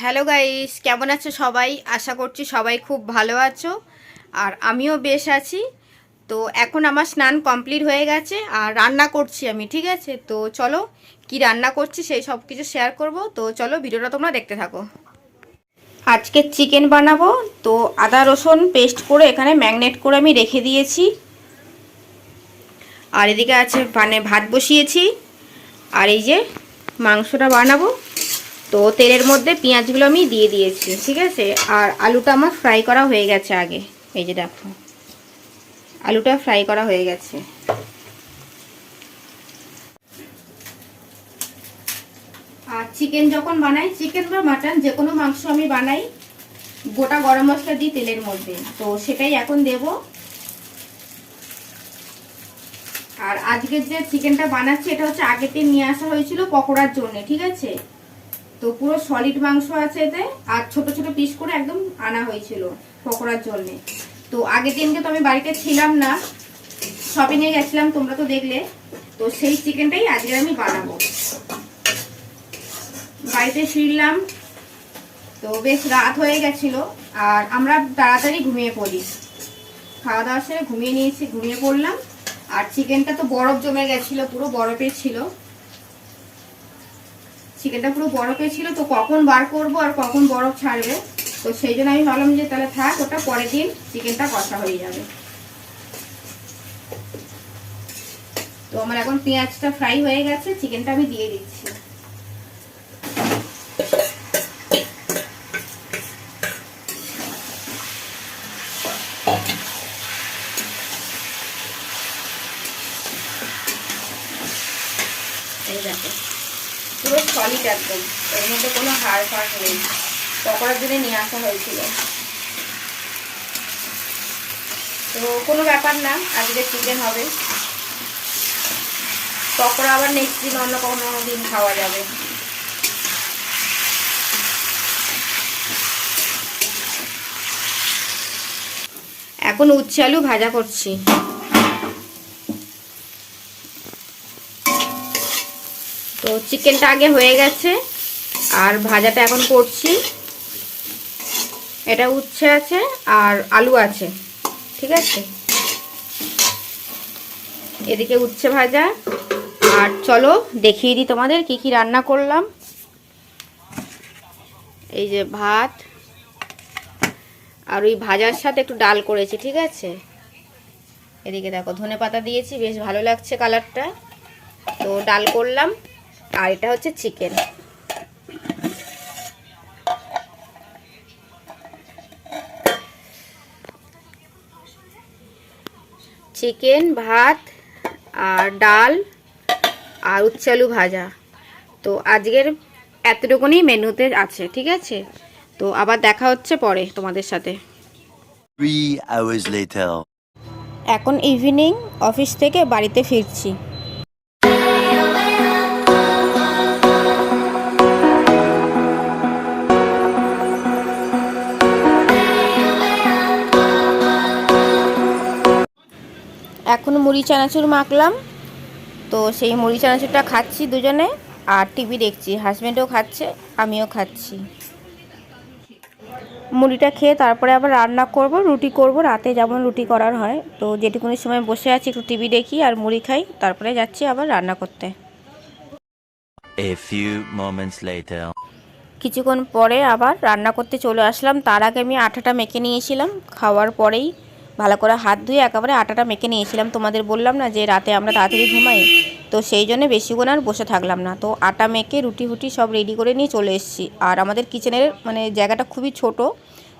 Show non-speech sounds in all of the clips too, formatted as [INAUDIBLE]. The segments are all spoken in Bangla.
হ্যালো গাইস কেমন আছো সবাই? আশা করছি সবাই খুব ভালো আছো। আর আমিও বেশ আছি। তো এখন আমার স্নান কমপ্লিট হয়ে গেছে আর রান্না করছি আমি, ঠিক আছে? তো চলো, কি রান্না করছি সেই সব কিছু শেয়ার করব। তো চলো, ভিডিওটা তোমরা দেখতে থাকো। আজকে চিকেন বানাবো। তো আদা রসুন পেস্ট করে এখানে ম্যাগনেট করে আমি রেখে দিয়েছি। আর এদিকে আছে মানে ভাত বসিয়েছি। আর এই যে মাংসটা বানাবো। তো তেলের মধ্যে পেঁয়াজগুলো আমি দিয়ে দিয়েছি, ঠিক আছে? আর আলুটা আমার ফ্রাই করা হয়ে গেছে আগে। এই যে দেখো, আলুটা ফ্রাই করা হয়ে গেছে। আর চিকেন যখন বানাই, চিকেন বা মাটন, যে কোনো মাংস আমি বানাই গোটা গরম মশলা দিই তেলের মধ্যে। তো সেটাই এখন দেব। আর আজকের যে চিকেনটা বানাচ্ছি, এটা হচ্ছে দিন নিয়ে আসা হয়েছিল পকোড়ার জন্য, ঠিক আছে? তো পুরো সলিড মাংস আছে এতে, আর ছোট ছোট পিস করে একদম আনা হয়েছিল পকোড়ার জন্য। তো আগের দিনকে তো আমি বাড়িতে ছিলাম না শপিংয়ে গেছিলাম, তোমরা তো দেখলে। তো সেই চিকেনটাই আজকে আমি বানাবো। বাড়িতে ফিরলাম, তো বেশ রাত হয়ে গেছিল, আর আমরা তাড়াতাড়ি ঘুমিয়ে পড়ি। খাওয়া দাওয়া সেরে ঘুমিয়ে নিয়েছি, ঘুমিয়ে পড়লাম, আর চিকেনটা তো বরফ জমে গেছিল, পুরো বরফের ছিল। চিকেনটা পুরো বরফে ছিল, তো কখন বার করব আর কখন বরফ ছাড়বে? তো সেই জন্য আমি ভাবলাম যে তাহলে থাক, ওটা পরের দিন চিকেনটা কষা হয়ে যাবে। তো আমার এখন পেঁয়াজটা ফ্রাই হয়ে গেছে, চিকেনটা আমি দিয়ে দিচ্ছি। এই দেখো। পুরো সলিড একদম। এর মধ্যে কোনো হাড় ফাড় নেই। পকোড়ার জন্য নিয়ে আসা হয়েছিল। তো কোনো ব্যাপার না, আজকে চিকেন হবে। পকোড়া আবার নেক্সট দিন অন্য কোনো দিন খাওয়া যাবে। এখন উচ্ছে আলু ভাজা করছি। তো চিকেনটা আগে হয়ে গেছে। আর ভাজাটা এখন করছি। এটা উচ্ছে আছে আর আলু আছে, ঠিক আছে? এদিকে উচ্ছে ভাজা। আর চলো দেখিয়ে দিই তোমাদের কি কি রান্না করলাম। এই যে ভাত। আর ওই ভাজার সাথে একটু ডাল করেছি, ঠিক আছে? এদিকে দেখো ধনে পাতা দিয়েছি, বেশ ভালো লাগছে কালারটা। তো ডাল করলাম। আর এটা হচ্ছে চিকেন। চিকেন ভাত আর ডাল আর উচ্চালু ভাজা। তো আজকের এতটুকুনি মেনুতে আছে ঠিক আছে? তো আবার দেখা হচ্ছে পরে তোমাদের সাথে। Three hours এখন ইভিনিং অফিস থেকে বাড়িতে ফিরছি। এখন মুড়ি চানাচুর মাখলাম। তো সেই মুড়ি চানাচুরটা খাচ্ছি দুজনে আর টিভি দেখছি। হাজব্যান্ডও খাচ্ছে আমিও খাচ্ছি। মুড়িটা খেয়ে তারপরে আবার রান্না করব রুটি করব। রাতে যেমন রুটি করার হয় তো যেটুকুনি সময় বসে আছি একটু টিভি দেখি আর মুড়ি খাই। তারপরে যাচ্ছি আবার রান্না করতে। A few moments later. কিছুক্ষণ পরে আবার রান্না করতে চলে আসলাম। তার আগে আমি আঠাটা মেখে নিয়েছিলাম। খাওয়ার পরেই ভালো করে হাত ধুয়ে একেবারে আটাটা মেখে নিয়েছিলাম। তোমাদের বললাম না যে রাতে আমরা তাড়াতাড়ি ঘুমাই। তো সেই জন্য বেশিক্ষণ আর বসে থাকলাম না। তো আটা মেখে রুটি ফুটি সব রেডি করে নিয়ে চলে এসেছি। আর আমাদের কিচেনের মানে জায়গাটা খুবই ছোট।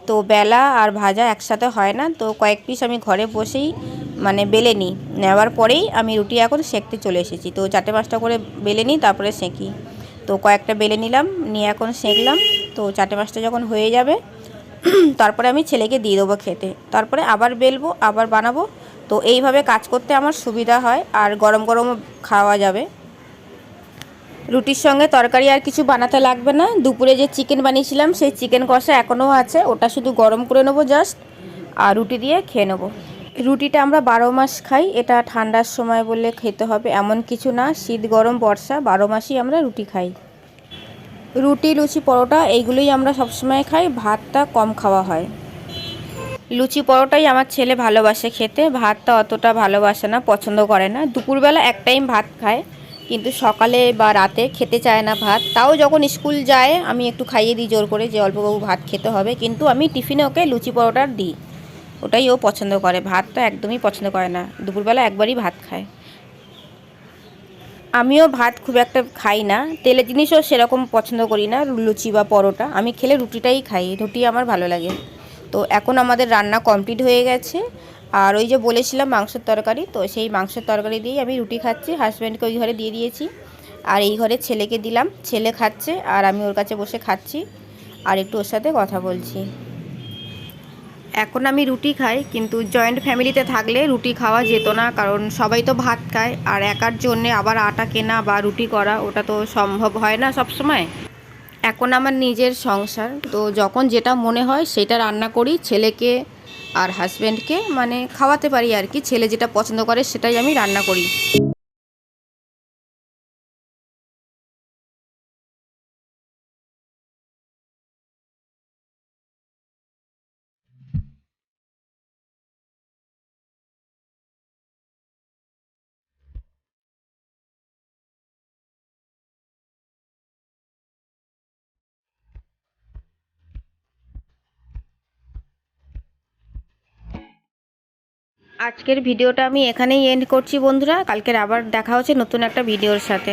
তো বেলা আর ভাজা একসাথে হয় না। তো কয়েক পিস আমি ঘরে বসেই মানে বেলে নিই। নেওয়ার পরেই আমি রুটি এখন সেঁকতে চলে এসেছি। তো চারটে পাঁচটা করে বেলে নিই, তারপরে সেঁকি। তো কয়েকটা বেলে নিলাম, নিয়ে এখন সেঁকলাম। তো চারটে পাঁচটা যখন হয়ে যাবে [CLEARS THROAT] তারপরে আমি ছেলেকে দিয়ে দেবো খেতে। তারপরে আবার বেলবো, আবার বানাবো। তো এইভাবে কাজ করতে আমার সুবিধা হয় আর গরম গরম খাওয়া যাবে। রুটির সঙ্গে তরকারি আর কিছু বানাতে লাগবে না। দুপুরে যে চিকেন বানিয়েছিলাম, সেই চিকেন কষা এখনও আছে। ওটা শুধু গরম করে নেব জাস্ট আর রুটি দিয়ে খেয়ে নেব। রুটিটা আমরা বারো মাস খাই। এটা ঠান্ডার সময় বললে খেতে হবে এমন কিছু না। শীত, গরম, বর্ষা, বারো মাসই আমরা রুটি খাই। রুটি, লুচি, পরোটা, এইগুলোই আমরা সবসময় খাই। ভাতটা কম খাওয়া হয়। লুচি, পরোটাই আমার ছেলে ভালোবাসে খেতে। ভাতটা অতটা ভালোবাসে না, পছন্দ করে না। দুপুরবেলা এক টাইম ভাত খায়, কিন্তু সকালে বা রাতে খেতে চায় না ভাত। তাও যখন স্কুল যায়, আমি একটু খাইয়ে দিই জোর করে যে অল্পবাবু ভাত খেতে হবে। কিন্তু আমি টিফিনে ওকে লুচি পরোটা দিই। ওটাই ও পছন্দ করে। ভাতটা একদমই পছন্দ করে না। দুপুরবেলা একবারই ভাত খায়। আমিও ভাত খুব একটা খাই না। তেলের জিনিসও সেরকম পছন্দ করি না, লুচি বা পরোটা। আমি খেলে রুটিটাই খাই, রুটি আমার ভালো লাগে। তো এখন আমাদের রান্না কমপ্লিট হয়ে গেছে। আর ওই যে বলেছিলাম মাংসের তরকারি, তো সেই মাংসের তরকারি দিয়েই আমি রুটি খাচ্ছি। হাজব্যান্ডকে ওই ঘরে দিয়ে দিয়েছি। আর এই ঘরে ছেলেকে দিলাম। ছেলে খাচ্ছে, আর আমি ওর কাছে বসে খাচ্ছি। আর একটু ওর সাথে কথা বলছি। এখন আমি রুটি খাই, কিন্তু জয়েন্ট ফ্যামিলিতে থাকলে রুটি খাওয়া যেত না, কারণ সবাই তো ভাত খায়। আর একার জন্যে আবার আটা কেনা বা রুটি করা, ওটা তো সম্ভব হয় না সব সময় এখন আমার নিজের সংসার, তো যখন যেটা মনে হয় সেটা রান্না করি, ছেলেকে আর হাজব্যান্ডকে মানে খাওয়াতে পারি আর কি। ছেলে যেটা পছন্দ করে সেটাই আমি রান্না করি। আজকের ভিডিওটা আমি এখানেই এন্ড করছি বন্ধুরা। কালকের আবার দেখা হচ্ছে নতুন একটা ভিডিওর সাথে।